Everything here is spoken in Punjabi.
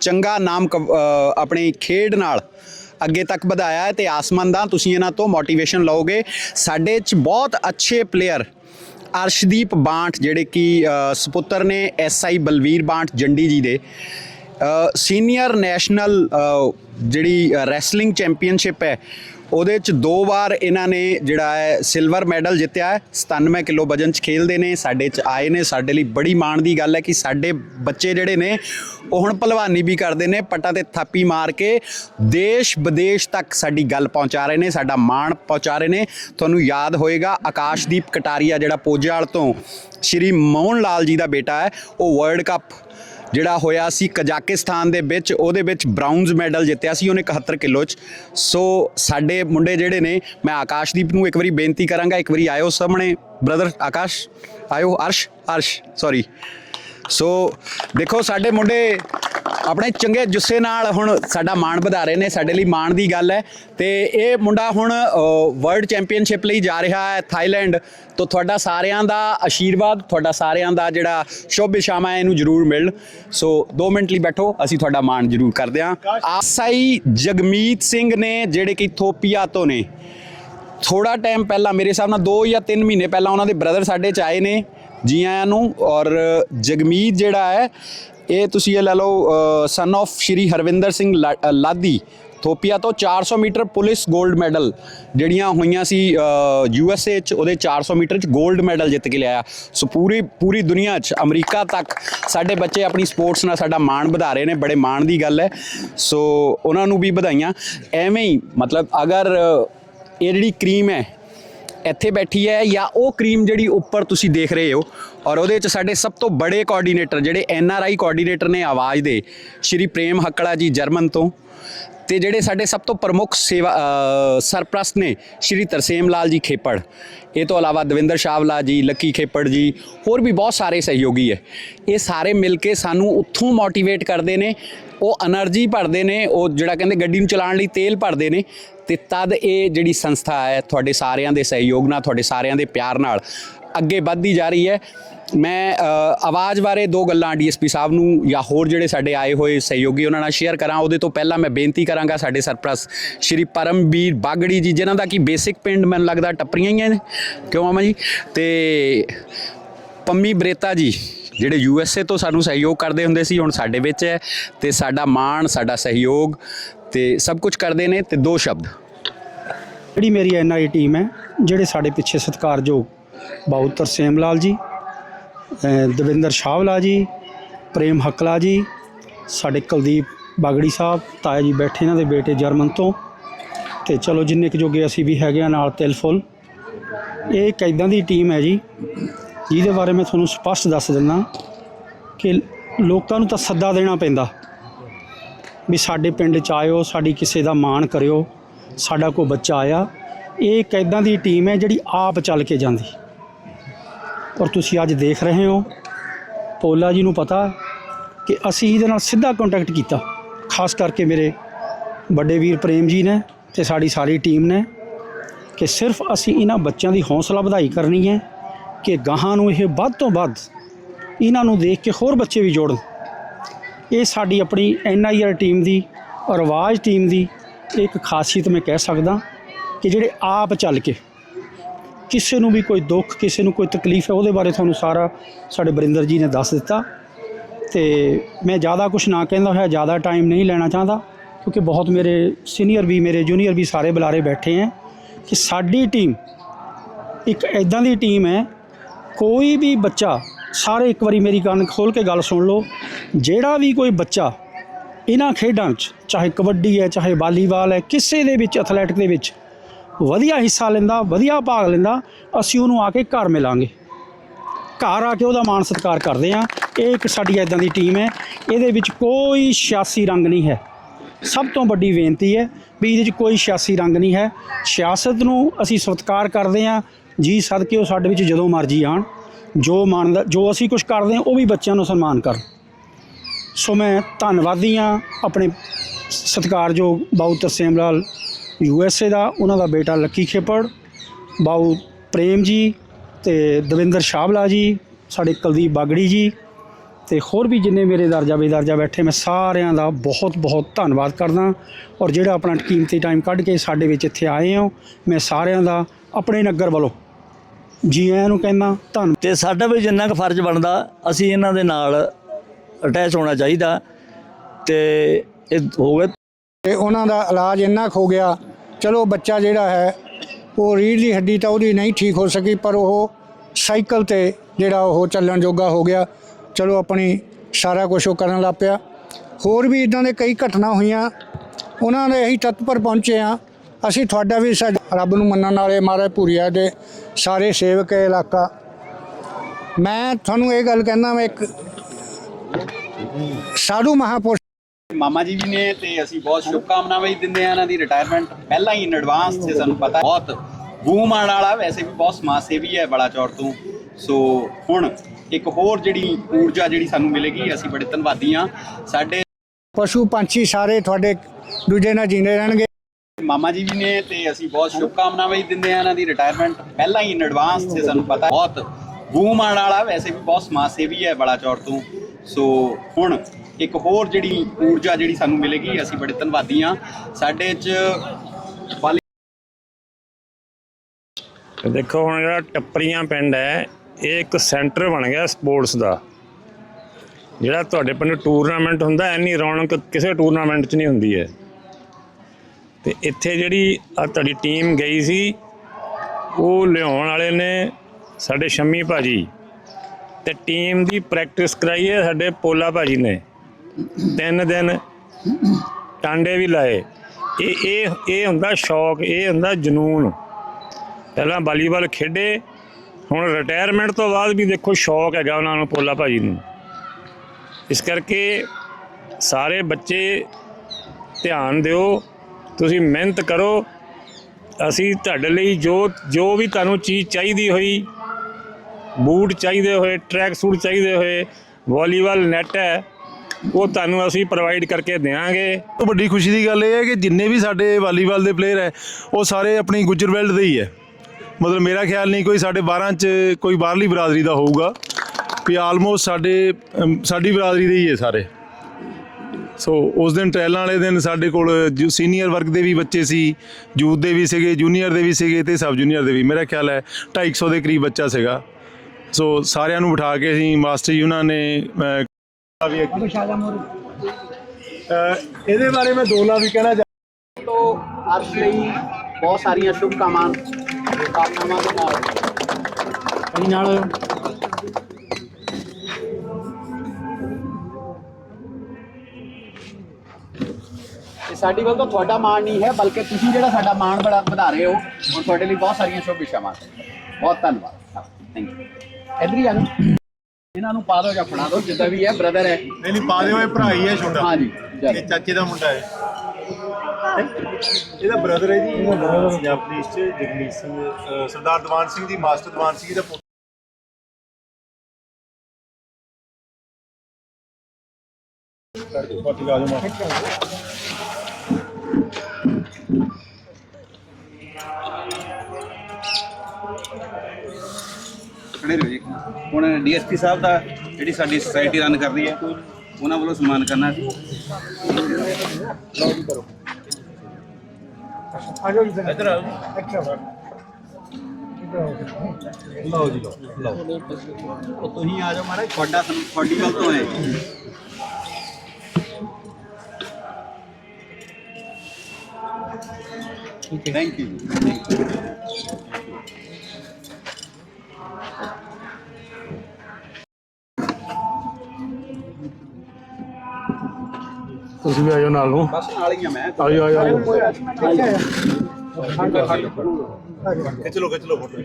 ਚੰਗਾ ਨਾਮ ਕ- ਆਪਣੀ ਖੇਡ ਨਾਲ ਅੱਗੇ ਤੱਕ ਵਧਾਇਆ ਹੈ ਤੇ ਆਸਮਾਨਦਾਂ ਤੁਸੀਂ ਇਹਨਾਂ ਤੋਂ ਮੋਟੀਵੇਸ਼ਨ ਲਓਗੇ। ਸਾਡੇ ਚ ਬਹੁਤ ਅੱਛੇ ਪਲੇਅਰ ਅਰਸ਼ਦੀਪ ਬਾਂਟ ਜਿਹੜੇ ਕਿ ਅ, ਸੁਪੁੱਤਰ ਨੇ ਐਸਆਈ ਬਲਵੀਰ ਬਾਂਟ ਜੰਡੀ ਜੀ ਦੇ। ਸੀਨੀਅਰ ਨੈਸ਼ਨਲ ਜਿਹੜੀ ਰੈਸਲਿੰਗ ਚੈਂਪੀਅਨਸ਼ਿਪ ਹੈ ਉਹਦੇ ਚ ਦੋ ਵਾਰ ਇਹਨਾਂ ਨੇ ਜਿਹੜਾ ਹੈ ਸਿਲਵਰ ਮੈਡਲ ਜਿੱਤਿਆ ਹੈ। 97 ਕਿਲੋ ਵਜਨ ਚ ਖੇਲਦੇ ਨੇ, ਸਾਡੇ ਚ ਆਏ ਨੇ, ਸਾਡੇ ਲਈ ਬੜੀ ਮਾਣ ਦੀ ਗੱਲ ਹੈ ਕਿ ਸਾਡੇ ਬੱਚੇ ਜਿਹੜੇ ਨੇ, ਉਹ ਹੁਣ ਭਲਵਾਨੀ ਵੀ ਕਰਦੇ ਨੇ, ਪੱਟਾਂ ਤੇ ਥਾਪੀ ਮਾਰ ਕੇ ਦੇਸ਼ ਵਿਦੇਸ਼ ਤੱਕ ਸਾਡੀ ਗੱਲ ਪਹੁੰਚਾ ਰਹੇ ਨੇ, ਸਾਡਾ ਮਾਣ ਪਹੁੰਚਾ ਰਹੇ ਨੇ। ਤੁਹਾਨੂੰ ਯਾਦ ਹੋਏਗਾ, ਆਕਾਸ਼ਦੀਪ ਕਟਾਰੀਆ ਜਿਹੜਾ ਪੋਜੇਵਾਲ ਤੋਂ ਸ਼੍ਰੀ ਮੋਹਨ ਲਾਲ ਜੀ ਦਾ ਬੇਟਾ ਹੈ, ਉਹ ਵਰਲਡ ਕੱਪ ਜਿਹੜਾ ਹੋਇਆ ਸੀ ਕਜ਼ਾਕਿਸਤਾਨ ਦੇ ਵਿੱਚ, ਉਹਦੇ ਵਿੱਚ ਬ੍ਰਾਊਨਜ਼ ਮੈਡਲ ਜਿੱਤਿਆ ਸੀ, ਉਹਨੇ 71 ਕਿਲੋ ਚ। ਸੋ ਸਾਡੇ ਮੁੰਡੇ ਜਿਹੜੇ ਨੇ, ਮੈਂ ਆਕਾਸ਼ਦੀਪ ਨੂੰ ਇੱਕ ਵਾਰੀ ਬੇਨਤੀ ਕਰਾਂਗਾ, ਇੱਕ ਵਾਰੀ ਆਇਓ ਸਾਹਮਣੇ। ਬ੍ਰਦਰ ਆਕਾਸ਼, ਆਇਓ ਅਰਸ਼ ਅਰਸ਼ ਸੌਰੀ ਸੋ ਦੇਖੋ, ਸਾਡੇ ਮੁੰਡੇ ਆਪਣੇ ਚੰਗੇ ਜੁੱਸੇ ਨਾਲ ਹੁਣ ਸਾਡਾ ਮਾਣ ਵਧਾ ਰਹੇ ਨੇ, ਸਾਡੇ ਲਈ ਮਾਣ ਦੀ ਗੱਲ ਹੈ। ਤੇ ਇਹ ਮੁੰਡਾ ਹੁਣ ਵਰਲਡ ਚੈਂਪੀਅਨਸ਼ਿਪ ਲਈ ਜਾ ਰਿਹਾ ਹੈ ਥਾਈਲੈਂਡ। ਤੋਂ ਤੁਹਾਡਾ ਸਾਰਿਆਂ ਦਾ ਆਸ਼ੀਰਵਾਦ ਤੁਹਾਡਾ ਸਾਰਿਆਂ ਦਾ ਜਿਹੜਾ ਸ਼ੁਭ ਇਸ਼ਾਮਾ ਹੈ, ਇਹਨੂੰ ਜ਼ਰੂਰ ਮਿਲਣ। ਸੋ 2 ਮਿੰਟ ਲਈ ਬੈਠੋ, ਅਸੀਂ ਤੁਹਾਡਾ ਮਾਣ ਜ਼ਰੂਰ ਕਰਦੇ ਹਾਂ। ਆਸਾਈ ਜਗਮੀਤ ਸਿੰਘ ਨੇ, ਜਿਹੜੇ ਕਿ ਇਥੋਪੀਆ ਤੋਂ ਨੇ ਥੋੜਾ ਟਾਈਮ ਪਹਿਲਾਂ, ਮੇਰੇ ਹਿਸਾਬ ਨਾਲ 2 ਜਾਂ 3 ਮਹੀਨੇ ਪਹਿਲਾਂ ਉਹਨਾਂ ਦੇ ਬ੍ਰਦਰ ਸਾਡੇ ਚ ਆਏ ਨੇ। ਜੀ ਆਇਆਂ ਨੂੰ ਔਰ ਜਗਮੀਤ ਜਿਹੜਾ ਹੈ, ਇਹ ਤੁਸੀਂ ਇਹ ਲੈ ਲਓ ਸਨ of ਸ਼੍ਰੀ ਹਰਵਿੰਦਰ ਸਿੰਘ ਲਾ- ਲਾਦੀ, ਥੋਪੀਆ ਤੋਂ 400 ਮੀਟਰ ਪੁਲਿਸ 골ਡ ਮੈਡਲ ਜਿਹੜੀਆਂ ਹੋਈਆਂ ਸੀ ਯੂ ਐਸ ਏ ਚ, ਉਹਦੇ 400 ਮੀਟਰ ਚ 골ਡ ਮੈਡਲ ਜਿੱਤ ਕੇ ਲਿਆਇਆ। ਸੋ ਪੂਰੀ ਪੂਰੀ ਦੁਨੀਆ ਚ, ਅਮਰੀਕਾ ਤੱਕ ਸਾਡੇ ਬੱਚੇ ਆਪਣੀ ਸਪੋਰਟਸ ਨਾਲ ਸਾਡਾ ਮਾਣ ਵਧਾ ਰਹੇ ਨੇ, ਬੜੇ ਮਾਣ ਦੀ ਗੱਲ ਹੈ। ਸੋ ਉਹਨਾਂ ਨੂੰ ਵੀ ਵਧਾਈਆਂ। ਐਵੇਂ ਹੀ, ਮਤਲਬ ਅਗਰ ਇਹ ਜਿਹੜੀ ਕਰੀਮ ਹੈ ਇੱਥੇ ਬੈਠੀ ਹੈ ਜਾਂ ਉਹ ਕਰੀਮ ਜਿਹੜੀ ਉੱਪਰ ਤੁਸੀਂ ਦੇਖ ਰਹੇ ਹੋ ਔਰ ਉਹਦੇ ਵਿੱਚ ਸਾਡੇ ਸਭ ਤੋਂ ਬੜੇ ਕੋਆਰਡੀਨੇਟਰ ਜਿਹੜੇ ਐਨ ਆਰ ਆਈ ਕੋਆਰਡੀਨੇਟਰ ਨੇ ਆਵਾਜ਼ ਦੇ, ਸ਼੍ਰੀ ਪ੍ਰੇਮ ਹੱਕੜਾ ਜੀ ਜਰਮਨ ਤੋਂ। ਤੇ ਜਿਹੜੇ ਸਾਡੇ ਸਭ ਤੋਂ ਪ੍ਰਮੁੱਖ ਸੇਵਾ ਸਰਪ੍ਰਸਤ ਨੇ ਸ਼੍ਰੀ ਤਰਸੇਮ ਲਾਲ ਜੀ ਖੇਪੜ। ਇਹ ਤੋਂ ਇਲਾਵਾ ਦਵਿੰਦਰ ਸ਼ਾਵਲਾ ਜੀ, ਲੱਕੀ ਖੇਪੜ ਜੀ, ਹੋਰ ਵੀ ਬਹੁਤ ਸਾਰੇ ਸਹਿਯੋਗੀ ਹੈ। ਇਹ ਸਾਰੇ ਮਿਲ ਕੇ ਸਾਨੂੰ ਉੱਥੋਂ ਮੋਟੀਵੇਟ ਕਰਦੇ ਨੇ, ਉਹ એનર્ਜੀ ਭਰਦੇ ਨੇ, ਉਹ ਜਿਹੜਾ ਕਹਿੰਦੇ ਗੱਡੀ ਨੂੰ ਚਲਾਉਣ ਲਈ ਤੇਲ ਭਰਦੇ ਨੇ ਤੇ ਤਦ ਇਹ ਜਿਹੜੀ ਸੰਸਥਾ ਹੈ, ਤੁਹਾਡੇ ਸਾਰਿਆਂ ਦੇ ਸਹਿਯੋਗ ਨਾਲ, ਤੁਹਾਡੇ ਸਾਰਿਆਂ ਦੇ ਪਿਆਰ ਨਾਲ ਅੱਗੇ ਵੱਧਦੀ ਜਾ ਰਹੀ ਹੈ। ਮੈਂ ਆਵਾਜ਼ ਬਾਰੇ ਦੋ ਗੱਲਾਂ ਡੀਐਸਪੀ ਸਾਹਿਬ ਨੂੰ ਜਾਂ ਹੋਰ ਜਿਹੜੇ ਸਾਡੇ ਆਏ ਹੋਏ ਸਹਿਯੋਗੀ ਉਹਨਾਂ ਨਾਲ ਸ਼ੇਅਰ ਕਰਾਂ। ਉਹਦੇ ਤੋਂ ਪਹਿਲਾਂ ਮੈਂ ਬੇਨਤੀ ਕਰਾਂਗਾ ਸਾਡੇ ਸਰਪ੍ਰਸਤ ਸ਼੍ਰੀ ਪਰਮਵੀਰ ਬਾਗੜੀ ਜੀ, ਜਿਨ੍ਹਾਂ ਦਾ ਕੀ ਬੇਸਿਕ ਪਿੰਡ ਮੈਨੂੰ ਲੱਗਦਾ ਟੱਪਰੀਆਂ ਹੀ ਨੇ ਕਿਉਂ ਆਮਾ ਜੀ? ਤੇ ਪੰਮੀ ਬਰੇਤਾ ਜੀ, ਜਿਹੜੇ ਯੂ ਐਸ ਏ ਤੋਂ ਸਾਨੂੰ ਸਹਿਯੋਗ ਕਰਦੇ ਹੁੰਦੇ ਸੀ, ਹੁਣ ਸਾਡੇ ਵਿੱਚ ਹੈ। ਤੇ ਸਾਡਾ ਮਾਣ, ਸਾਡਾ ਸਹਿਯੋਗ ਤੇ ਸਭ ਕੁਝ ਕਰਦੇ ਨੇ। ਤੇ ਦੋ ਸ਼ਬਦ। ਜਿਹੜੀ ਮੇਰੀ ਐਨਆਈ ਟੀਮ ਹੈ, ਜਿਹੜੇ ਸਾਡੇ ਪਿੱਛੇ ਸਤਿਕਾਰਯੋਗ ਬਾਉ ਤਰਸੇਮ ਲਾਲ ਜੀ ਦਵਿੰਦਰ ਸ਼ਾਵਲਾ ਜੀ, ਪ੍ਰੇਮ ਹਕਲਾ ਜੀ, ਸਾਡੇ ਕੁਲਦੀਪ ਬਾਗੜੀ ਸਾਹਿਬ, ਤਾਇਆ ਜੀ ਬੈਠੇ ਇਹਨਾਂ ਦੇ ਬੇਟੇ ਜਰਮਨ ਤੋਂ। ਤੇ ਚਲੋ ਜਿੰਨੇ ਕੁ ਜੋਗੇ ਅਸੀਂ ਵੀ ਹੈਗੇ ਆ ਨਾਲ ਤਿਲ ਫੁੱਲ। ਇਹ ਇੱਕ ਇਦਾਂ ਦੀ ਟੀਮ ਹੈ ਜੀ, ਜਿਹਦੇ ਬਾਰੇ ਮੈਂ ਤੁਹਾਨੂੰ ਸਪਸ਼ਟ ਦੱਸ ਦਿੰਦਾ ਕਿ ਲੋਕਾਂ ਨੂੰ ਤਾਂ ਸੱਦਾ ਦੇਣਾ ਪੈਂਦਾ ਵੀ ਸਾਡੇ ਪਿੰਡ ਚ ਆਇਓ, ਸਾਡੀ ਕਿਸੇ ਦਾ ਮਾਣ ਕਰਿਓ, ਸਾਡਾ ਕੋਈ ਬੱਚਾ ਆਇਆ। ਇਹ ਇੱਕ ਇਦਾਂ ਦੀ ਟੀਮ ਹੈ ਜਿਹੜੀ ਆਪ ਚੱਲ ਕੇ ਜਾਂਦੀ। ਔਰ ਤੁਸੀਂ ਅੱਜ ਦੇਖ ਰਹੇ ਹੋ, ਪੋਲਾ ਜੀ ਨੂੰ ਪਤਾ ਕਿ ਅਸੀਂ ਇਹਦੇ ਨਾਲ ਸਿੱਧਾ ਕੰਟੈਕਟ ਕੀਤਾ। ਖਾਸ ਕਰਕੇ ਮੇਰੇ ਵੱਡੇ ਵੀਰ ਪ੍ਰੇਮ ਜੀ ਨੇ ਤੇ ਸਾਡੀ ਸਾਰੀ ਟੀਮ ਨੇ ਕਿ ਸਿਰਫ ਅਸੀਂ ਇਹਨਾਂ ਬੱਚਿਆਂ ਦੀ ਹੌਸਲਾ ਵਧਾਈ ਕਰਨੀ ਹੈ ਕਿ ਗਾਹਾਂ ਨੂੰ ਇਹ ਵੱਧ ਤੋਂ ਵੱਧ ਇਹਨਾਂ ਨੂੰ ਦੇਖ ਕੇ ਹੋਰ ਬੱਚੇ ਵੀ ਜੋੜਨ। ਇਹ ਸਾਡੀ ਆਪਣੀ ਐਨਆਈਆਰ ਟੀਮ ਦੀ ਔਰ ਆਵਾਜ਼ ਟੀਮ ਦੀ ਇੱਕ ਖਾਸੀਅਤ ਮੈਂ ਕਹਿ ਸਕਦਾ ਕਿ ਜਿਹੜੇ ਆਪ ਚੱਲ ਕੇ ਕਿਸੇ ਨੂੰ ਵੀ ਕੋਈ ਦੁੱਖ, ਕਿਸੇ ਨੂੰ ਕੋਈ ਤਕਲੀਫ ਹੈ, ਉਹਦੇ ਬਾਰੇ ਤੁਹਾਨੂੰ ਸਾਰਾ ਸਾਡੇ ਬਰਿੰਦਰ ਜੀ ਨੇ ਦੱਸ ਦਿੱਤਾ। ਤੇ ਮੈਂ ਜ਼ਿਆਦਾ ਕੁਝ ਨਾ ਕਹਿੰਦਾ ਹੋਇਆ, ਜ਼ਿਆਦਾ ਟਾਈਮ ਨਹੀਂ ਲੈਣਾ ਚਾਹੁੰਦਾ, ਕਿਉਂਕਿ ਬਹੁਤ ਮੇਰੇ ਸੀਨੀਅਰ ਵੀ, ਮੇਰੇ ਜੂਨੀਅਰ ਵੀ ਸਾਰੇ ਬੁਲਾਰੇ ਬੈਠੇ ਹੈ ਕਿ ਸਾਡੀ ਟੀਮ ਇੱਕ ਐਦਾਂ ਦੀ ਟੀਮ ਹੈ, ਕੋਈ ਵੀ ਬੱਚਾ, ਸਾਰੇ ਇੱਕ ਵਾਰੀ ਮੇਰੀ ਕੰਨ ਖੋਲ ਕੇ ਗੱਲ ਸੁਣ ਲਓ, ਜਿਹੜਾ ਵੀ ਕੋਈ ਬੱਚਾ ਇਹਨਾਂ ਖੇਡਾਂ 'ਚ, ਚਾਹੇ ਕਬੱਡੀ ਹੈ, ਚਾਹੇ ਵਾਲੀਬਾਲ ਹੈ, ਕਿਸੇ ਦੇ ਵਿੱਚ ਐਥਲੈਟਿਕ ਦੇ ਵਿੱਚ ਵਧੀਆ ਹਿੱਸਾ ਲੈਂਦਾ, ਵਧੀਆ ਭਾਗ ਲੈਂਦਾ, ਅਸੀਂ ਉਹਨੂੰ ਆ ਕੇ ਘਰ ਮਿਲਾਂਗੇ। ਘਰ ਆ ਕੇ ਉਹਦਾ ਮਾਣ ਸਤਿਕਾਰ ਕਰਦੇ ਆ ਇਹ ਇੱਕ ਸਾਡੀ ਐਦਾਂ ਦੀ ਟੀਮ ਹੈ। ਇਹਦੇ ਵਿੱਚ ਕੋਈ ਸਿਆਸੀ ਰੰਗ ਨਹੀਂ ਹੈ। ਸਭ ਤੋਂ ਵੱਡੀ ਬੇਨਤੀ ਹੈ ਵੀ ਇਹਦੇ 'ਚ ਕੋਈ ਸਿਆਸੀ ਰੰਗ ਨਹੀਂ ਹੈ। ਸਿਆਸਤ ਨੂੰ ਅਸੀਂ ਸਤਿਕਾਰ ਕਰਦੇ ਆ ਜੀ ਸਦਕੇ ਉਹ ਸਾਡੇ ਵਿੱਚ ਜਦੋਂ ਮਰਜ਼ੀ ਆਣ। ਜੋ ਮੰਨਦਾ ਜੋ ਅਸੀਂ ਕੁਝ ਕਰਦੇ ਆ ਉਹ ਵੀ ਬੱਚਿਆਂ ਨੂੰ ਸਨਮਾਨ ਕਰਨ। ਸੋ ਮੈਂ ਧੰਨਵਾਦੀ ਹਾਂ। ਆਪਣੇ ਸਤਿਕਾਰਯੋਗ ਬਾਊ Tarsem Lal U S A ਦਾ, ਉਹਨਾਂ ਦਾ ਬੇਟਾ ਲੱਕੀ ਖੇਪੜ, ਬਾਊ ਪ੍ਰੇਮ ਜੀ ਤੇ ਦਵਿੰਦਰ ਸ਼ਾਵਲਾ ਜੀ, ਸਾਡੇ ਕੁਲਦੀਪ ਬਾਗੜੀ ਜੀ ਤੇ ਹੋਰ ਵੀ ਜਿੰਨੇ ਮੇਰੇ ਦਰਜਾ ਬੇਦਰਜਾ ਬੈਠੇ, ਮੈਂ ਸਾਰਿਆਂ ਦਾ ਬਹੁਤ ਬਹੁਤ ਧੰਨਵਾਦ ਕਰਦਾ। ਔਰ ਜਿਹੜਾ ਆਪਣਾ ਕੀਮਤੀ ਟਾਈਮ ਕੱਢ ਕੇ ਸਾਡੇ ਵਿੱਚ ਇੱਥੇ ਆਏ ਹੋ, ਮੈਂ ਸਾਰਿਆਂ ਦਾ ਆਪਣੇ ਨਗਰ ਵੱਲੋਂ ਜੀ ਆਇਆਂ ਨੂੰ ਕਹਿੰਦਾ, ਧੰਨ ਤੇ ਸਾਡਾ ਵੀ ਜਿੰਨਾ ਕੁ ਫਰਜ਼ ਬਣਦਾ, ਅਸੀਂ ਇਹਨਾਂ ਦੇ ਨਾਲ ਅਟੈਚ ਹੋਣਾ ਚਾਹੀਦਾ। ਤੇ ਇਹ ਹੋ ਗਏ ਤੇ ਉਹਨਾਂ ਦਾ ਇਲਾਜ ਇੰਨਾ ਕੁ ਹੋ ਗਿਆ, ਚਲੋ ਬੱਚਾ ਜਿਹੜਾ ਹੈ, ਉਹ ਰੀੜ੍ਹ ਦੀ ਹੱਡੀ ਤਾਂ ਉਹਦੀ ਨਹੀਂ ਠੀਕ ਹੋ ਸਕੀ, ਪਰ ਉਹ ਸਾਈਕਲ ਤੇ ਜਿਹੜਾ ਉਹ ਚੱਲਣ ਜੋਗਾ ਹੋ ਗਿਆ। ਚਲੋ ਆਪਣੀ ਸਾਰਾ ਕੁਝ ਉਹ ਕਰਨ ਲੱਗ ਪਿਆ। ਹੋਰ ਵੀ ਇਦਾਂ ਦੇ ਕਈ ਘਟਨਾ ਹੋਈਆਂ, ਉਹਨਾਂ ਦੇ ਅਸੀਂ ਤੱਤ ਪਰ ਪਹੁੰਚੇ ਆ ਅਸੀਂ ਤੁਹਾਡਾ ਵੀ ਸਾ- ਰੱਬ ਨੂੰ ਮੰਨਣ ਵਾਲੇ ਮਹਾਰਾਜ ਭੂਰੀਆ ਦੇ ਸਾਰੇ ਸੇਵਕ ਹੈ ਇਲਾਕਾ। ਮੈਂ ਤੁਹਾਨੂੰ ਇਹ ਗੱਲ ਕਹਿੰਦਾ ਮੈਂ ਇੱਕ ਸਾਧੂ ਮਹਾਪੁਰਸ਼ ਮਾਮਾ ਜੀ ਵੀ ਨੇ ਤੇ ਅਸੀਂ ਬਹੁਤ ਸ਼ੁਭਕਾਮਨਾਵਾਂ ਵੀ ਦਿੰਦੇ ਆ ਇਹਨਾਂ ਦੀ ਰਿਟਾਇਰਮੈਂਟ ਪਹਿਲਾਂ ਹੀ ਇਨ ਐਡਵਾਂਸ ਤੇ ਸਾਨੂੰ ਪਤਾ ਬਹੁਤ ਆਉਣ ਵਾਲਾ ਵੈਸੇ ਵੀ ਬਹੁਤ ਸਮਾਜ ਸੇਵੀ ਹੈ ਬੜਾ ਚੌੜ ਤੋਂ। ਸੋ ਹੁਣ ਇੱਕ ਹੋਰ ਜਿਹੜੀ ਊਰਜਾ ਜਿਹੜੀ ਸਾਨੂੰ ਮਿਲੇਗੀ ਅਸੀਂ ਬੜੇ ਧੰਨਵਾਦੀ ਆ ਸਾਡੇ ਪਸ਼ੂ ਪੰਛੀ ਸਾਰੇ ਤੁਹਾਡੇ ਦੂਜੇ ਨਾਲ ਜਿੰਦੇ ਰਹਿਣਗੇ। ਮਾਮਾ ਜੀ ਵੀ ਨੇ ਤੇ ਅਸੀਂ ਬਹੁਤ ਸ਼ੁਭਕਾਮਨਾਵਾਂ ਵੀ ਦਿੰਦੇ ਆ ਇਹਨਾਂ ਦੀ ਰਿਟਾਇਰਮੈਂਟ ਪਹਿਲਾਂ ਹੀ ਇਨ ਐਡਵਾਂਸ ਤੇ ਸਾਨੂੰ ਪਤਾ ਬਹੁਤ ਬੂਮ ਆਉਣ ਵਾਲਾ ਵੈਸੇ ਵੀ ਬਹੁਤ ਸਮਾਜ ਸੇਵੀ ਹੈ ਬੜਾ ਚੌੜ ਤੋਂ। ਸੋ ਹੁਣ ਇੱਕ ਹੋਰ ਜਿਹੜੀ ਊਰਜਾ ਜਿਹੜੀ ਸਾਨੂੰ ਮਿਲੇਗੀ, ਅਸੀਂ ਬੜੇ ਧੰਨਵਾਦੀ ਆ ਸਾਡੇ ਚ ਦੇਖੋ ਹੁਣ ਜਿਹੜਾ ਟੱਪਰੀਆਂ ਪਿੰਡ ਹੈ, ਇਹ ਇੱਕ ਸੈਂਟਰ ਬਣ ਗਿਆ ਸਪੋਰਟਸ ਦਾ। ਜਿਹੜਾ ਤੁਹਾਡੇ ਪਿੰਡ ਟੂਰਨਾਮੈਂਟ ਹੁੰਦਾ ਐਨੀ ਰੌਣਕ ਕਿਸੇ ਟੂਰਨਾਮੈਂਟ 'ਚ ਨਹੀਂ ਹੁੰਦੀ ਹੈ। ਤੇ ਇੱਥੇ ਜਿਹੜੀ ਆ ਤੁਹਾਡੀ ਟੀਮ ਗਈ ਸੀ, ਉਹ ਲਿਆਉਣ ਵਾਲੇ ਨੇ ਸਾਡੇ ਸ਼ੰਮੀ ਭਾਜੀ। ਤੇ ਟੀਮ ਦੀ ਪ੍ਰੈਕਟਿਸ ਕਰਾਈ ਹੈ ਸਾਡੇ ਪੋਲਾ ਭਾਜੀ ਨੇ। ਤਿੰਨ ਦਿਨ ਟਾਂਡੇ ਵੀ ਲਾਏ। ਇਹ ਇਹ ਇਹ ਹੁੰਦਾ ਸ਼ੌਕ, ਇਹ ਹੁੰਦਾ ਜਨੂਨ। ਪਹਿਲਾਂ ਵਾਲੀਬਾਲ ਖੇਡੇ, ਹੁਣ ਰਿਟਾਇਰਮੈਂਟ ਤੋਂ ਬਾਅਦ ਵੀ ਦੇਖੋ ਸ਼ੌਕ ਹੈਗਾ ਉਹਨਾਂ ਨੂੰ ਪੋਲਾ ਭਾਜੀ ਨੂੰ। ਇਸ ਕਰਕੇ ਸਾਰੇ ਬੱਚੇ ਧਿਆਨ ਦਿਓ, ਤੁਸੀਂ ਮਿਹਨਤ ਕਰੋ। ਅਸੀਂ ਤੁਹਾਡੇ ਲਈ ਜੋ ਜੋ ਵੀ ਤੁਹਾਨੂੰ ਚੀਜ਼ ਚਾਹੀਦੀ ਹੋਈ, ਬੂਟ ਚਾਹੀਦੇ ਹੋਏ ਟਰੈਕ ਸੂਟ ਚਾਹੀਦੇ ਹੋਏ, ਵਾਲੀਬਾਲ ਨੈਟ ਹੈ। ਉਹ ਤੁਹਾਨੂੰ ਅਸੀਂ ਪ੍ਰੋਵਾਈਡ ਕਰਕੇ ਦੇਵਾਂਗੇ ਤੋਂ ਵੱਡੀ ਖੁਸ਼ੀ ਦੀ ਗੱਲ ਇਹ ਹੈ ਕਿ ਜਿੰਨੇ ਵੀ ਸਾਡੇ ਵਾਲੀਬਾਲ ਦੇ ਪਲੇਅਰ ਹੈ ਉਹ ਸਾਰੇ ਆਪਣੀ ਗੁੱਜਰ ਬੈਲਟ ਦੇ ਹੀ ਹੈ। ਮਤਲਬ ਮੇਰਾ ਖਿਆਲ ਨਹੀਂ ਕੋਈ ਸਾਡੇ 12 ਚ ਕੋਈ ਬਾਹਰਲੀ ਬਰਾਦਰੀ ਦਾ ਹੋਊਗਾ ਵੀ ਆਲਮੋਸਟ ਸਾਡੇ ਅਮ, ਸਾਡੀ ਬਰਾਦਰੀ ਦੇ ਹੀ ਹੈ ਸਾਰੇ। ਸੋ ਉਸ ਦਿਨ ਟ੍ਰਾਇਲਾਂ ਵਾਲੇ ਦਿਨ ਸਾਡੇ ਕੋਲ ਜੋ ਸੀਨੀਅਰ ਵਰਗ ਦੇ ਵੀ ਬੱਚੇ ਸੀ ਯੂਥ ਦੇ ਵੀ ਸੀਗੇ ਜੂਨੀਅਰ ਦੇ ਵੀ ਸੀਗੇ ਤੇ ਸਬ ਜੂਨੀਅਰ ਦੇ ਵੀ। ਮੇਰਾ ਖਿਆਲ ਹੈ 250 ਦੇ ਕਰੀਬ ਬੱਚਾ ਸੀਗਾ। ਸੋ ਸਾਰਿਆਂ ਨੂੰ ਬਿਠਾ ਕੇ ਅਸੀਂ ਮਾਸਟਰ ਜੀ ਉਹਨਾਂ ਨੇ ਅਹ, ਅਹ, ਇਹਦੇ ਬਾਰੇ ਮੈਂ ਦੋ ਲਾ ਵੀ ਕਹਿਣਾ ਚਾਹ ਤੋਂ ਅਰਸ਼ ਲਈ ਬਹੁਤ ਸਾਰੀਆਂ ਸ਼ੁਭਕਾਮਨਾਵਾਂ ਕਾਮਨਾਵਾਂ ਦੇ ਨਾਲ। ਅਸੀਂ ਨਾਲ ਸਾਡੀ ਵੱਲ ਤੋਂ ਤੁਹਾਡਾ ਮਾਣ ਨਹੀਂ ਹੈ ਬਲਕਿ ਤੁਸੀਂ ਜਿਹੜਾ ਸਾਡਾ ਮਾਣ ਬੜਾ ਵਧਾ ਰਹੇ ਹੋ ਔਰ ਤੁਹਾਡੇ ਲਈ ਬਹੁਤ ਸਾਰੀਆਂ ਸ਼ੁਭ ਵਿਸ਼ਾਵਾਂ ਬਹੁਤ ਧੰਨਵਾਦ। Thank you. ਐਵਰੀ ਇਹਨਾਂ ਨੂੰ ਪਾ ਦਿਓ ਜਾਂ ਫੜਾ ਦਿਓ ਜਿੱਦਾਂ ਵੀ ਹੈ ਬ੍ਰਦਰ ਹੈ। ਨਹੀਂ ਨਹੀਂ ਪਾ ਦਿਓ ਇਹ ਭਰਾ ਹੀ ਹੈ ਛੋਟਾ। ਹਾਂਜੀ ਚਲੋ। ਇਹ ਚਾਚੇ ਦਾ ਮੁੰਡਾ ਹੈ। ਇਹਦਾ ਬ੍ਰਦਰ ਹੈ ਜੀ। ਪੰਜਾਬ ਪੁਲਿਸ ਚ ਜਗਮੀਤ ਸਿੰਘ ਅਹ ਸਰਦਾਰ ਦੀਵਾਨ ਸਿੰਘ ਦੀ ਮਾਸਟਰ ਦੀਵਾਨ ਸਿੰਘ ਦਾ ਪੁੱਤ। ਖੜੇ ਰਹੋ ਜੀ। ਹੁਣ ਡੀਐਸਪੀ ਸਾਹਿਬ ਦਾ ਜਿਹੜੀ ਸਾਡੀ ਸੁਸਾਇਟੀ ਰਨ ਕਰ ਰਹੀ ਹੈ ਉਹਨਾਂ ਵੱਲੋਂ ਸਨਮਾਨ ਕਰਨਾ ਸੀ। ਉਹ ਤੁਸੀਂ ਆ ਜਾਓ ਮਹਾਰਾਜ ਤੁਹਾਡਾ ਤੁਹਾਡੀ ਵੱਲ ਤੋਂ ਹੈ ਥੈਂਕ ਯੂ ਥੈਂਕ ਯੂ ਤੁਸੀਂ ਵੀ ਆਇਓ ਨਾਲ ਨੂੰ। ਬਸ ਨਾਲ ਹੀ ਆ ਮੈਂ। ਆਇਓ ਆਇਓ ਆਇਓ। ਖਿੱਚ ਲਓ ਖਿੱਚ ਲਓ ਫੋਟੋ।